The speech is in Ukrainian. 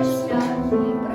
щасливі.